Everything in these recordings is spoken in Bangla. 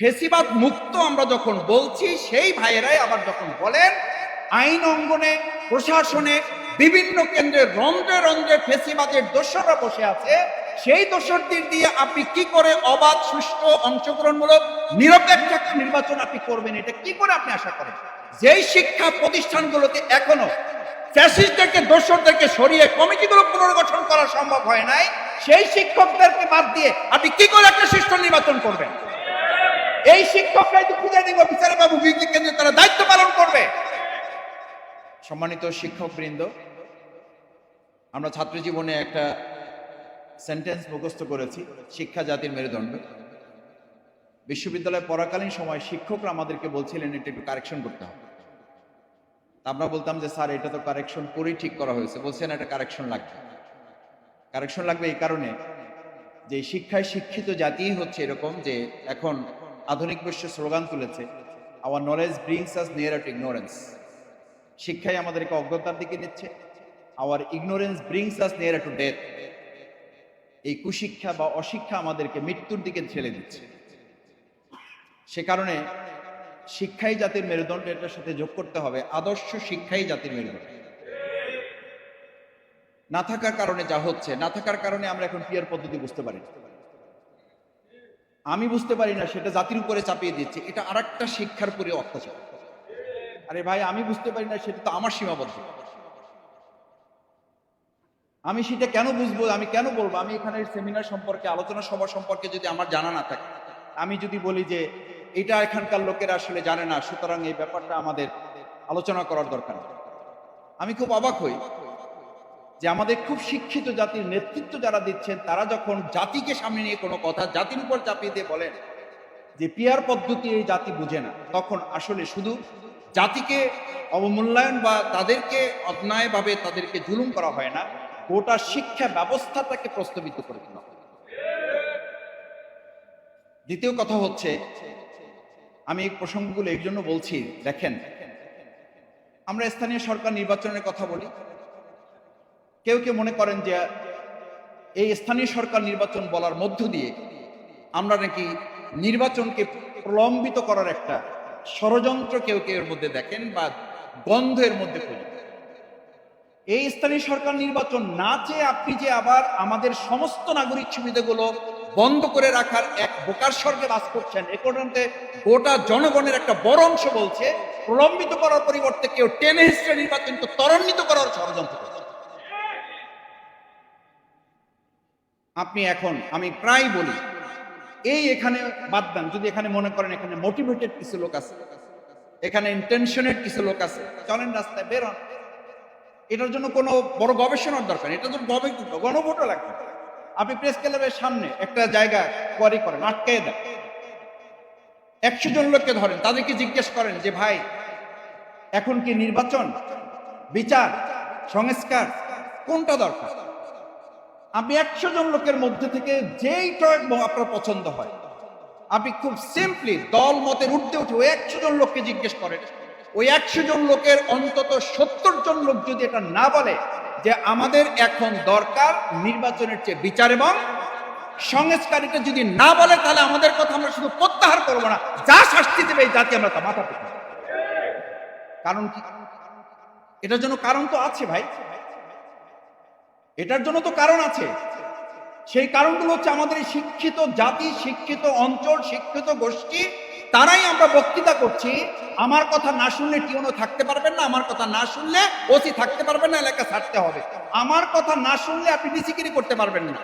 ফেসিবাদ মুক্ত আমরা যখন বলছি, সেই ভাইয়েরাই আবার যখন বলেন, আইন অঙ্গনে, প্রশাসনে, বিভিন্ন কেন্দ্রে রন্ধ্রে রন্ধ্রে ফেসিবাদের দোসররা বসে আছে, সেই দোসরদের দিয়ে আপনি কি করে অবাধ, সুষ্ঠু, অংশগ্রহণমূলক, নিরপেক্ষ একটা নির্বাচন আপনি করবেন? এটা কি করে আপনি আশা করেন? যেই শিক্ষা প্রতিষ্ঠানগুলোতে এখনও ফ্যাসিস্টদেরকে, দোসরদেরকে সরিয়ে কমিটিগুলো পুনর্গঠন করা সম্ভব হয় নাই, সেই শিক্ষকদেরকে বাদ দিয়ে আপনি কি করে একটা সুষ্ঠু নির্বাচন করবেন? এই শিক্ষকরাই তো খুঁজে দিব বিচারে বাবু বিজ্ঞ কেন্দ্রে তারা দায়িত্ব পালন করবে। সম্মানিত শিক্ষক বৃন্দ আমরা ছাত্র জীবনে একটা সেন্টেন্স মুখস্থ করেছি, শিক্ষা জাতির মেরুদণ্ড। বিশ্ববিদ্যালয়ে পড়াকালীন সময় শিক্ষকরা আমাদেরকে বলছিলেন, এটা একটু কারেকশন করতে হবে। আমরা বলতাম যে, স্যার, এটা তো কারেকশন করেই ঠিক করা হয়েছে। বলছেন, এটা কারেকশন লাগবে। কারেকশন লাগবে এই কারণে যে, শিক্ষায় শিক্ষিত জাতিই হচ্ছে এরকম যে, এখন আধুনিক বিশ্ব স্লোগান তুলেছে our knowledge brings us near to ignorance শিক্ষাই আমাদেরকে অজ্ঞতার দিকে নিচ্ছে our ignorance brings us near to death এই কুশিক্ষা বা অশিক্ষা আমাদেরকে মৃত্যুর দিকে ঠেলে দিচ্ছে। সে কারণে শিক্ষাই জাতির মেরুদণ্ড এটার সাথে যোগ করতে হবে, আদর্শ শিক্ষাই জাতির মেরুদণ্ড। না থাকার কারণে যা হচ্ছে, না থাকার কারণে আমরা এখন পিয়ার পদ্ধতি বুঝতে পারি। আমি বুঝতে পারি না, সেটা জাতির উপরে চাপিয়ে দিচ্ছে। এটা আর একটা শিক্ষার পরে অত্যাচার। আরে ভাই, আমি বুঝতে পারি না, সেটা তো আমার সীমাবদ্ধ। আমি সেটা কেন বুঝব, আমি কেন বলব? আমি এখানে সেমিনার সম্পর্কে, আলোচনা সভা সম্পর্কে যদি আমার জানা না থাকে, আমি যদি বলি যে এটা এখানকার লোকেরা আসলে জানে না, সুতরাং এই ব্যাপারটা আমাদের আলোচনা করার দরকার আমি খুব অবাক হই। যে আমাদের খুব শিক্ষিত জাতির নেতৃত্ব যারা দিচ্ছেন, তারা যখন জাতিকে সামনে নিয়ে কোনো কথা জাতির উপর চাপিয়ে দিয়ে বলেন যে পিয়ার পদ্ধতি এই জাতি বুঝে না, তখন আসলে শুধু জাতিকে অবমূল্যায়ন বা তাদেরকে অন্যায়ভাবে তাদেরকে জুলুম করা হয় না, গোটা শিক্ষা ব্যবস্থাটাকে প্রস্তাবিত করে তোলা দ্বিতীয় কথা হচ্ছে, আমি এই প্রসঙ্গগুলো এই জন্য বলছি, দেখেন, আমরা স্থানীয় সরকার নির্বাচনের কথা বলি কেউ কেউ মনে করেন যে এই স্থানীয় সরকার নির্বাচন বলার মধ্য দিয়ে আমরা নাকি নির্বাচনকে প্রলম্বিত করার একটা ষড়যন্ত্র কেউ কেউ এর মধ্যে দেখেন বা গন্ধ এর মধ্যে খুঁজে এই স্থানীয় সরকার নির্বাচন না চেয়ে আপনি যে আবার আমাদের সমস্ত নাগরিক সুবিধাগুলো বন্ধ করে রাখার এক বোকার স্বর্গে বাস করছেন, এ পর্যন্ত গোটা জনগণের একটা বড় অংশ বলছে, প্রলম্বিত করার পরিবর্তে কেউ টেনে হিস্ট্রি নির্বাচনকে ত্বরান্বিত করার ষড়যন্ত্র করছে। আপনি এখন, আমি প্রায় বলি, এই এখানে বাদ দেন, যদি এখানে মনে করেন এখানে মোটিভেটেড কিছু লোক আছে, এখানে ইন্টেনশনের কিছু লোক আছে, চলেন রাস্তায় বেরোন এটার জন্য কোনো বড় গবেষণার দরকার নেই। এটার জন্য গবে- গণভোটও লাগবে। আপনি প্রেস ক্লাবের সামনে একটা জায়গা কোয়ারি করেন আটকে দেন। একশো জন লোককে ধরেন, তাদেরকে জিজ্ঞেস করেন যে, ভাই, এখন কি নির্বাচন, বিচার, সংস্কার, কোনটা দরকার? আপনি একশো জন লোকের মধ্যে থেকে যেইটা আপনার পছন্দ হয়, আপনি খুব সিম্পলি দল মতের উঠতে উঠে ওই একশো জন লোককে জিজ্ঞেস করেন। ওই একশো জন লোকের অন্তত সত্তর জন লোক যদি এটা না বলে যে আমাদের এখন দরকার নির্বাচনের চেয়ে বিচার এবং সংস্কারিটা যদি না বলে, তাহলে আমাদের কথা আমরা শুধু প্রত্যাহার করব না। যা শাস্তি দেবে এই জাতি আমরা তা মাথা পেতে কারণ কি? এটার জন্য কারণ তো আছে ভাই। এটার জন্য তো কারণ আছে। সেই কারণগুলো হচ্ছে আমাদের শিক্ষিত জাতি, শিক্ষিত অঞ্চল, শিক্ষিত গোষ্ঠী, তারাই আমরা বক্তৃতা করছি। আমার কথা না শুনলে টিউনও থাকতে পারবেন না, আমার কথা না শুনলে ওসি থাকতে পারবেন না, এলাকা ছাড়তে হবে। আমার কথা না শুনলে আপনি ডিসিকিরি করতে পারবেন না।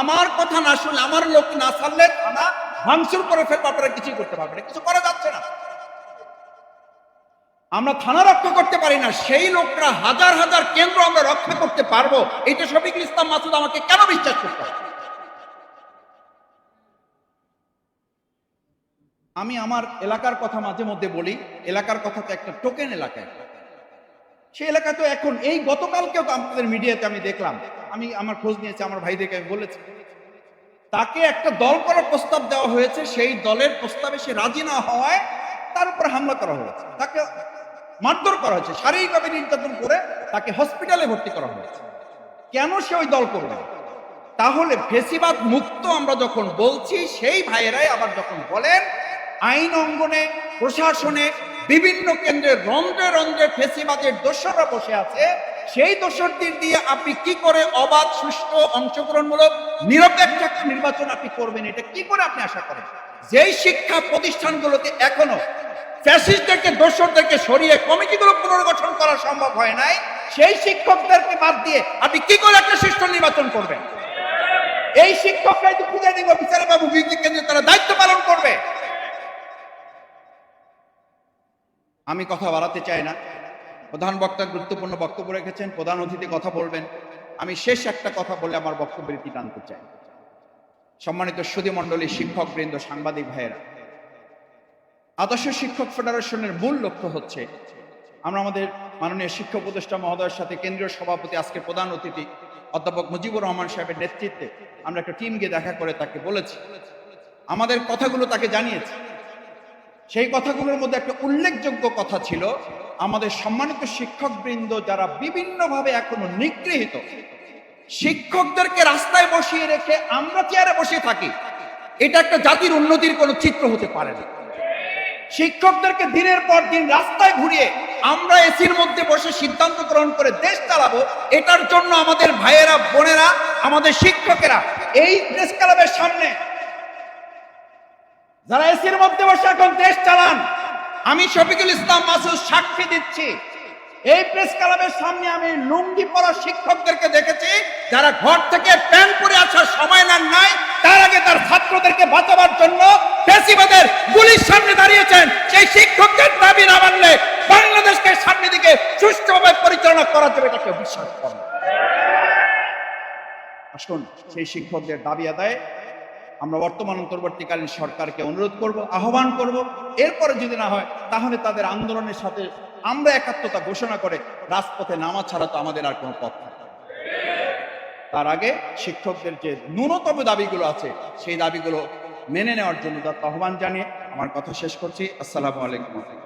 আমার কথা না শুনলে, আমার লোক না ছাড়লে থানা ভাঙচুর করে ফেলবে আপনারা কিছুই করতে পারবেন কিছু করা যাচ্ছে না। আমরা থানা রক্ষা করতে পারি না, সেই লোকরা হাজার হাজার কেন্দ্র আমরা রক্ষা করতে পারব। এটা শফিকুল ইসলাম মাসুদ আমাকে কেন বিশ্বাস করতে আমি আমার এলাকার কথা মাঝে মধ্যে বলি, এলাকার কথা তো একটা টোকেন এলাকায়। সেই এলাকা তো এখন, এই গতকালকেও তো আমাদের মিডিয়াতে আমি দেখলাম, আমি আমার খোঁজ নিয়েছি, আমার ভাইদেরকে আমি বলেছি। তাকে একটা দল করার প্রস্তাব দেওয়া হয়েছে, সেই দলের প্রস্তাবে সে রাজি না হওয়ায় তার উপর হামলা করা হয়েছে। তাকে মারধর করা হয়েছে। শারীরিকভাবে নির্যাতন করে তাকে হসপিটালে ভর্তি করা হয়েছে। কেন সে ওই দল করবে? তাহলে ফেসিবাদ মুক্ত আমরা যখন বলছি, সেই ভাইয়েরাই আবার যখন বলেন, আইন অঙ্গনে, প্রশাসনে, বিভিন্ন কেন্দ্রে রন্ধ্রে রন্ধ্রে ফেসিবাদের দোসররা বসে আছে। সেই দোসরদের দিয়ে আপনি কি করে অবাধ, সুষ্ঠু, অংশগ্রহণমূলক, নিরপেক্ষ নির্বাচন আপনি করবেন? এটা কি করে আপনি আশা করেন? যেই শিক্ষা প্রতিষ্ঠানগুলোতে এখনও ফ্যাসিস্টদেরকে দোসরদেরকে সরিয়ে কমিটিগুলো পুনর্গঠন করা সম্ভব হয় নাই, সেই শিক্ষকদেরকে বাদ দিয়ে আপনি কি করে একটা সুষ্ঠু নির্বাচন করবেন? এই শিক্ষকরাই তো প্রিজাইডিং অফিসার বাবু বিদ্যুৎ কেন্দ্রে তারা দায়িত্ব পালন করবে। আমি কথা বাড়াতে চাই না। প্রধান বক্তা গুরুত্বপূর্ণ বক্তব্য রেখেছেন, প্রধান অতিথি কথা বলবেন। আমি শেষ একটা কথা বলে আমার বক্তব্যের টানতে চাই। সম্মানিত সুদী মণ্ডলী শিক্ষক বৃন্দ সাংবাদিক ভাইয়েরা, আদর্শ শিক্ষক ফেডারেশনের মূল লক্ষ্য হচ্ছে আমরা আমাদের মাননীয় শিক্ষক উপদেষ্টা মহোদয়ের সাথে কেন্দ্রীয় সভাপতি আজকে প্রধান অতিথি অধ্যাপক মুজিবুর রহমান সাহেবের নেতৃত্বে আমরা একটা টিম গিয়ে দেখা করে তাকে বলেছি। আমাদের কথাগুলো তাকে জানিয়েছি। সেই কথাগুলোর মধ্যে একটা উল্লেখযোগ্য কথা ছিল, আমাদের সম্মানিত শিক্ষকবৃন্দ যারা বিভিন্নভাবে এখনও নিগৃহীত শিক্ষকদেরকে রাস্তায় বসিয়ে রেখে আমরা চেয়ারে বসে থাকি? এটা একটা জাতির উন্নতির কোনো চিত্র হতে পারে না। শিক্ষকদেরকে দিনের পর দিন রাস্তায় ঘুরিয়ে আমরা এসির মধ্যে বসে সিদ্ধান্ত গ্রহণ করে দেশ চালাবো, এটার জন্য আমাদের ভাইয়েরা, বোনেরা, আমাদের শিক্ষকেরা, এই প্রেস ক্লাবের সামনে যারা এসির মধ্যে বসে এখন দেশ চালান, আমি শফিকুল ইসলাম মাসুদ সাক্ষী দিচ্ছি। এই প্রেস ক্লাবের সামনে আমি লুঙ্গি পরা শিক্ষকদেরকে দেখেছি যারা ঘর থেকে প্যান্ট পরে আসার সময় নেন নাই, তার আগে তার ছাত্রদেরকে বাঁচাবার জন্য ফেসিবাদের গুলির সামনে দাঁড়িয়েছেন। সেই শিক্ষকদের দাবি না মানলে বাংলাদেশকে সামনে দিকে সুষ্ঠুভাবে পরিচালনা করা যাবে এটা কেউ বিশ্বাস করে আসুন, সেই শিক্ষকদের দাবি আদায় আমরা বর্তমান অন্তর্বর্তীকালীন সরকারকে অনুরোধ করব, আহ্বান করব। এরপরে যদি না হয়, তাহলে তাদের আন্দোলনের সাথে আমরা একাত্মতা ঘোষণা করে রাজপথে নামা ছাড়া তো আমাদের আর কোনো পথ থাকবে না। তার আগে শিক্ষকদের যে ন্যূনতম দাবিগুলো আছে, সেই দাবিগুলো মেনে নেওয়ার জন্য তার আহ্বান জানিয়ে আমার কথা শেষ করছি। আসসালামু আলাইকুম।